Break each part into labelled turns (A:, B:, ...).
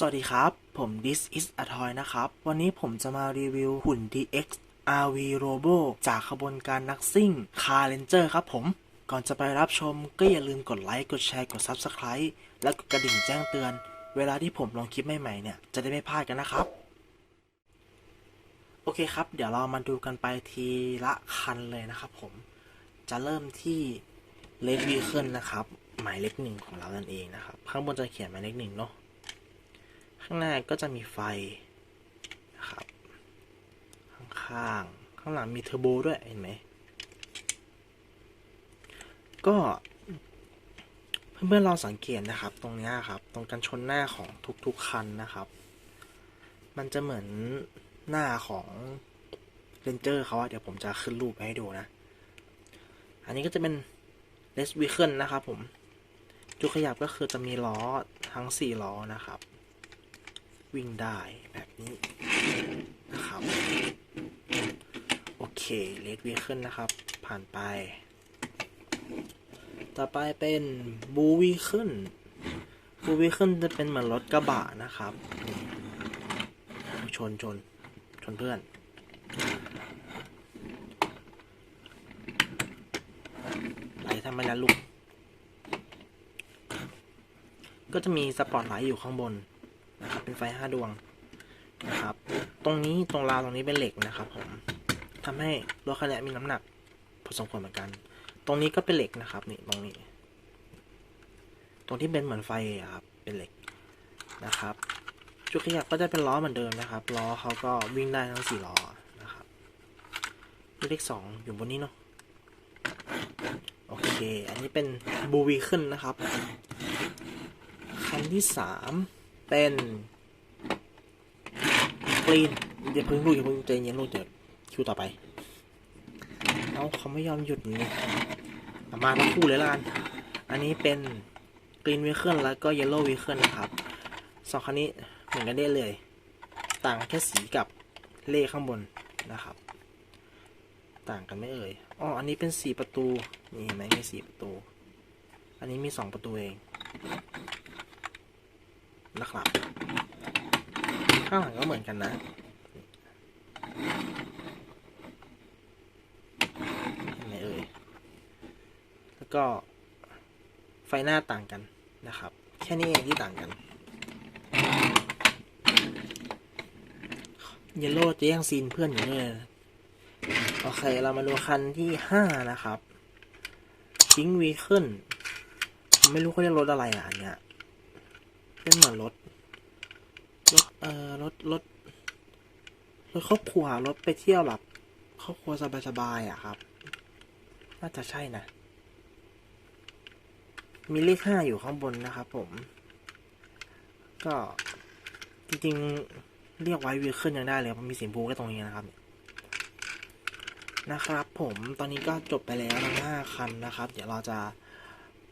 A: สวัสดีครับ ผม This is a toy นะครับ วันนี้ผมจะมารีวิวหุ่น DX RV Robo จากขบวนการนักซิ่ง Car Ranger ครับผม ก่อนจะไปรับชมก็อย่าลืมกดไลค์ กดแชร์ กด Subscribe และกดกระดิ่งแจ้งเตือน เวลาที่ผมลงคลิปใหม่ๆเนี่ย จะได้ไม่พลาดกันนะครับ โอเคครับ เดี๋ยวเรามาดูกันไปทีละคันเลยนะครับผม จะเริ่มที่ Red Vehicle นะครับ หมายเลขหนึ่งของเรานั่นเองนะครับ ข้างบนจะเขียนหมายเลขหนึ่งเนาะ ข้างหน้าก็จะมีไฟนะครับ ข้างๆ ข้างหลังมีเทอร์โบด้วยเห็นไหม ก็เพื่อนๆลองสังเกตนะครับ ตรงนี้ครับ ตรงกันชนหน้าของทุกๆคันนะครับ มันจะเหมือนหน้าของเรนเจอร์เขาเดี๋ยวผมจะขึ้นรูปให้ดูนะ อันนี้ก็จะเป็น r e s Vehicle นะครับผม จุดขยับก็คือจะมีล้อทั้ง 4 ล้อนะครับ วิ่งได้แบบนี้นะครับ โอเคเลดวีขึ้นนะครับ ผ่านไป ต่อไปเป็นบูวีขึ้นบูวีขึ้นจะเป็นเหมือนรถกระบะนะครับ ชนชนชนเพื่อนไหลทำไมล่ะลูกก็จะมีสปอตไลท์อยู่ข้างบน เป็นไฟห้าดวงนะครับ ตรงนี้ตรงราวตรงนี้เป็นเหล็กนะครับผมทำให้รถคันนี้มีน้ำหนักพอสมควรเหมือนกัน ตรงนี้ก็เป็นเหล็กนะครับนี่ตรงนี้ ตรงที่เป็นเหมือนไฟครับเป็นเหล็กนะครับ จุดขยับก็จะเป็นล้อเหมือนเดิมนะครับล้อเขาก็วิ่งได้ทั้งสี่ล้อนะครับเลขสองอยู่บนนี้เนาะโอเค อันนี้เป็นบูวีขึ้นนะครับ คันที่สามเป็น กรีนเดี๋ยวพิ่งลูกอย่าพิ่งใจเย็นลูกเดี๋ยวคิวต่อไปเอาเขาไม่ยอมหยุดนี่มาทั้งคู่เลยละกันอันนี้เป็นกรีนวีเคิลแล้วก็เยลโล่วีเคิลนะครับสองคันนี้เหมือนกันได้เลย ต่างแค่สีกับเลขข้างบนนะครับ ต่างกันไม่เอ่ยอ๋ออันนี้เป็นสี่ประตูนี่เห็นไหมมีสี่ประตู อันนี้มีสองประตูเองนะครับ ข้างหลังก็เหมือนกันนะ เห็นไหมเอ่ย แล้วก็ไฟหน้าต่างกันนะครับ แค่นี้เองที่ต่างกันเยลโล่จะแย่งซีนเพื่อนอยู่เลยโอเค เรามาดูคันที่ห้านะครับพิงวีขึ้น ไม่รู้เขาเรียกรถอะไรอะอันเนี้ยเป็นเหมือนรถ รถเอ่อรถรถรถครอบครัวรถไปเที่ยวแบบครอบครัวสบายๆอะครับ น่าจะใช่นะ มีเลขห้าอยู่ข้างบนนะครับผม ก็จริงๆ เรียกไว้วีขึ้นยังได้เลยมันมีสีชมพูแค่ตรงนี้นะครับ นะครับ ผมตอนนี้ก็จบไปแล้วทั้งห้าคันนะครับ เดี๋ยวเราจะ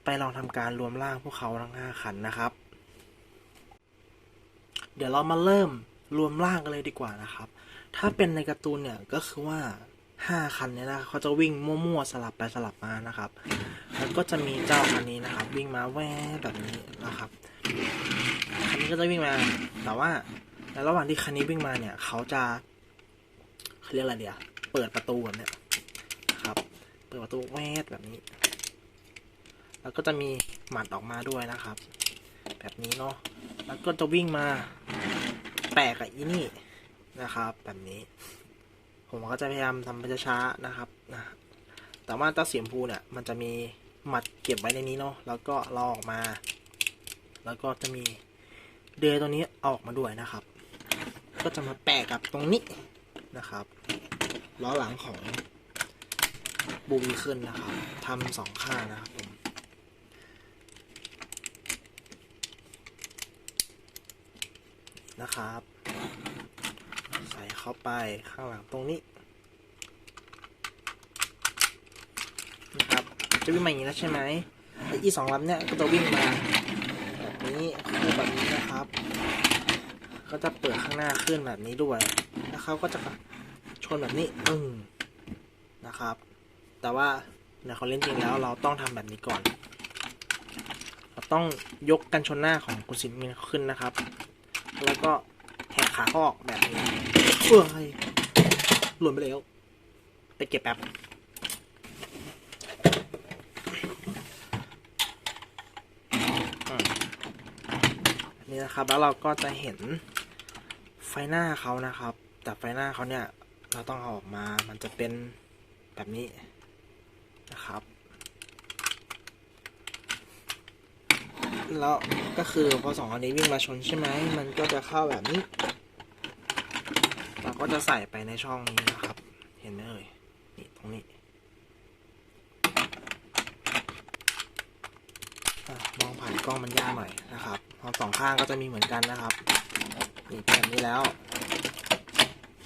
A: ไปลองทำการรวมร่างพวกเขาทั้งห้าคันนะครับ เดี๋ยวเรามาเริ่มรวมร่างกันเลยดีกว่านะครับ ถ้าเป็นในการ์ตูนเนี่ยก็คือว่าห้าคันเนี่ยนะเขาจะวิ่งมั่วๆสลับไปสลับมานะครับ แล้วก็จะมีเจ้าคันนี้นะครับ วิ่งมาแวบแบบนี้นะครับคันนี้ก็จะวิ่งมา แต่ว่าในระหว่างที่คันนี้วิ่งมาเนี่ย เขาจะเขาเรียกอะไรเดียวเปิดประตูแบบเนี้ยนะครับ เปิดประตูแวบแบบนี้ แล้วก็จะมีหมัดออกมาด้วยนะครับ แบบนี้เนาะ แล้วก็จะวิ่งมาแปะกับอีนี่นะครับ แบบนี้ ผมก็จะพยายามทำไปช้าๆนะครับนะแต่ว่าเจ้าเสียมพูเนี่ยมันจะมีหมัดเก็บไว้ในนี้เนาะแล้วก็ลอกออกมา แล้วก็จะมีเดือยตัวนี้ออกมาด้วยนะครับ ก็จะมาแปะกับตรงนี้นะครับล้อหลังของบูบีขึ้นนะครับทำสองข้างนะครับผม นะครับ ใส่เข้าไปข้างหลังตรงนี้นะครับจะวิ่งมาอย่างนี้แล้วใช่ไหมอีสองลำเนี่ยก็จะวิ่งมาแบบนี้คู่แบบนี้นะครับ ก็จะเปิดข้างหน้าขึ้นแบบนี้ด้วยแล้วเขาก็จะชนแบบนี้อึ้งนะครับ แต่ว่าในคอนเล่นจริงแล้วเราต้องทำแบบนี้ก่อน เราต้องยกกันชนหน้าของคุณสินมินขึ้นนะครับ แล้วก็แหกขาเขาออกแบบนี้เอ้ยหล่นไปแล้ว ไปเก็บแป๊บนี่นะครับ แล้วเราก็จะเห็นไฟหน้าเขานะครับ แต่ไฟหน้าเขาเนี่ย เราต้องเอาออกมา มันจะเป็นแบบนี้นะครับ แล้วก็คือพอสองอันนี้วิ่งมาชนใช่ไหมมันก็จะเข้าแบบนี้ เราก็จะใส่ไปในช่องนี้นะครับ เห็นไหมเอ่ยนี่ตรงนี้มองผ่านกล้องมันยากหน่อยนะครับพอสองข้างก็จะมีเหมือนกันนะครับนี่แบบนี้แล้ว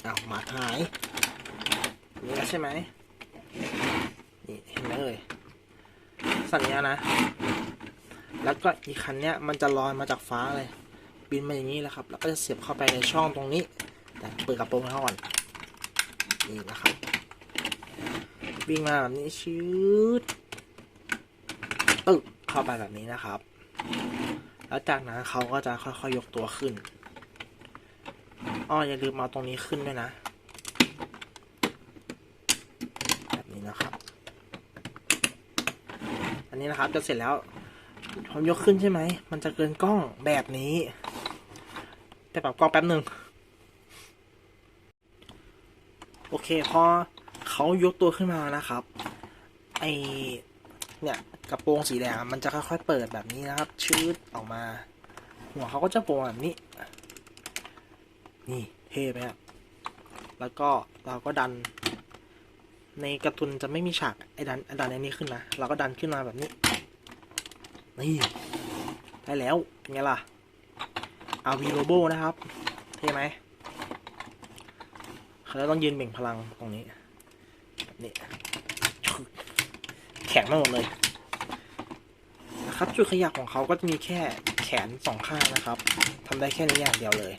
A: เอาหมาหายนี่ใช่ไหมนี่เห็นไหมเอ่ยสัญญานะ แล้วก็อีกคันเนี้ยมันจะลอยมาจากฟ้าเลย บินมาอย่างนี้แหละครับ แล้วก็จะเสียบเข้าไปในช่องตรงนี้ แต่เปิดกระโปรงให้เขาก่อนนี่นะครับวิ่งมาแบบนี้ชืดตึ๊กเข้าไปแบบนี้นะครับ แล้วจากนั้นเขาก็จะค่อยๆยกตัวขึ้นอ้ออย่าลืมเอาตรงนี้ขึ้นด้วยนะ แบบนี้นะครับ อันนี้นะครับจะเสร็จแล้ว ผมยกขึ้นใช่ไหม มันจะเกินกล้องแบบนี้ แต่ปรับกล้องแป๊บหนึ่ง โอเคพอเขายกตัวขึ้นมานะครับ ไอเนี่ยกระโปรงสีแดงมันจะค่อยๆเปิดแบบนี้นะครับ ชืดออกมา หัวเขาก็จะโปรงแบบนี้ นี่เท่ไหมครับแล้วก็เราก็ดัน ในการ์ตูนจะไม่มีฉากไอ้ดันไอ้ดันไอ้นี้ขึ้นนะ เราก็ดันขึ้นมาแบบนี้ นี่ได้แล้วไงล่ะอาวีโรโบนะครับ เท่ไหมเขาจะต้องยืนเบ่งพลังตรงนี้แบบนี้ แข็งไม่หมดเลยนะครับจุดขยับของเขาก็จะมีแค่แขนสองข้างนะครับทำได้แค่นี้อย่างเดียวเลย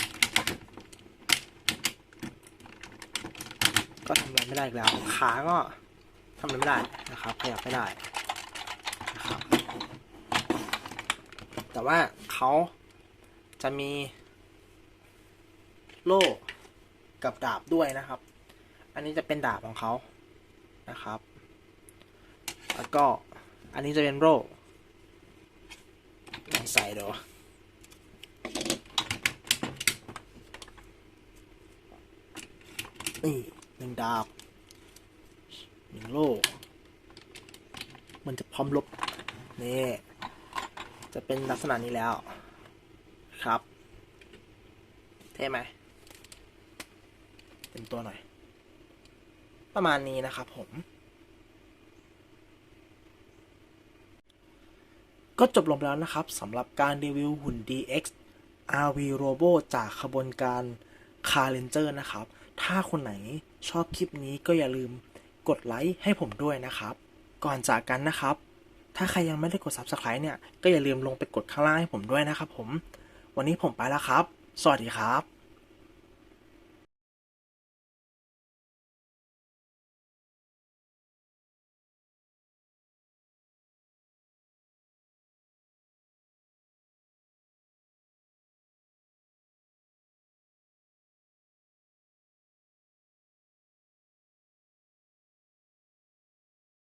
A: ก็ทำอะไรไม่ได้แล้ว ขาก็ทำอะไรไม่ได้นะครับ ขยับไม่ได้นะครับ แต่ว่าเขาจะมีโล่กับดาบด้วยนะครับ อันนี้จะเป็นดาบของเขานะครับ แล้วก็อันนี้จะเป็นโล่ลองใส่ดูนี่หนึ่งดาบหนึ่งโล่มันจะพร้อมลบนี่ จะเป็นลักษณะนี้แล้วครับ เท่ไหมเต็มตัวหน่อย ประมาณนี้นะครับผม ก็จบลงแล้วนะครับสำหรับการรีวิวหุ่น DX RV Robo จากขบวนการ Car Ranger นะครับ ถ้าคนไหนชอบคลิปนี้ก็อย่าลืมกดไลค์ให้ผมด้วยนะครับ ก่อนจากกันนะครับ ถ้าใครยังไม่ได้กด Subscribe เนี่ย ก็อย่าลืมลงไปกดข้างล่างให้ผมด้วยนะครับผม วันนี้ผมไปแล้วครับ สวัสดีครับ